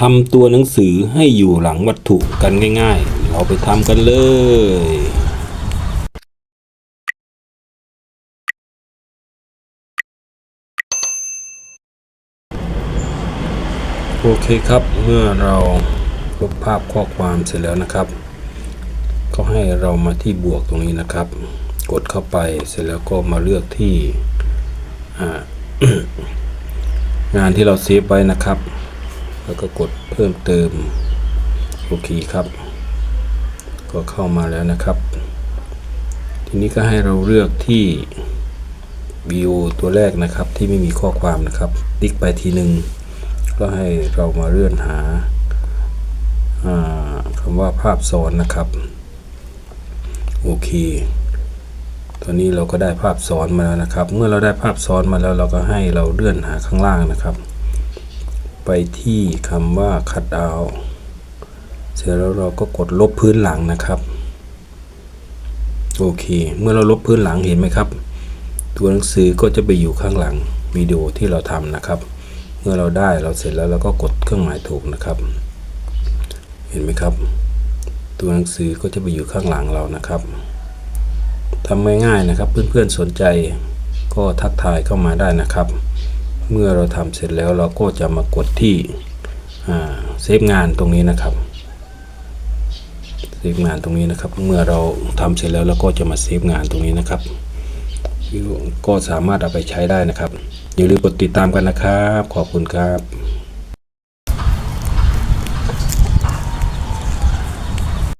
ทำตัวหนังสือให้อยู่หลังวัตถุกันง่ายๆ เราไปทำกันเลยโอเคครับเมื่อเราลบภาพข้อความเสร็จแล้วนะครับก็ให้เรามาที่บวกตรงนี้นะครับ กดเข้าไปเสร็จแล้วก็มาเลือกที่งานที่เราเซฟไว้นะครับ แล้วก็กดเพิ่มเติมโอเคครับ ก็เข้ามาแล้วนะครับ ทีนี้ก็ให้เราเลือกที่วิวตัวแรกนะครับที่ไม่มีข้อความนะครับ ติ๊กไปทีหนึ่งก็ให้เรามาเลื่อนหาาคำว่าภาพซ้อนนะครับ โอเคตอนนี้เราก็ได้ภาพซ้อนมาแล้วนะครับ เมื่อเราได้ภาพซ้อนมาแล้วเราก็ให้เราเลื่อนหาข้างล่างนะครับ ไปที่คำว่า cut out เสร็จแล้วเราก็กดลบพื้นหลังนะครับ โอเค เมื่อเราลบพื้นหลังเห็นไหมครับ ตัวหนังสือก็จะไปอยู่ข้างหลังวิดีโอที่เราทำนะครับ เมื่อเราได้เราเสร็จแล้วเราก็กดเครื่องหมายถูกนะครับ เห็นไหมครับ ตัวหนังสือก็จะไปอยู่ข้างหลังเรานะครับทำง่ายๆนะครับ เพื่อนๆสนใจก็ทักทายเข้ามาได้นะครับ เมื่อเราทำเสร็จแล้วเราก็จะมากดที่เซฟงานตรงนี้นะครับเซฟงานตรงนี้นะครับ เมื่อเราทำเสร็จแล้วเราก็จะมาเซฟงานตรงนี้นะครับก็สามารถเอาไปใช้ได้นะครับ อย่าลืมกดติดตามกันนะครับ ขอบคุณครับ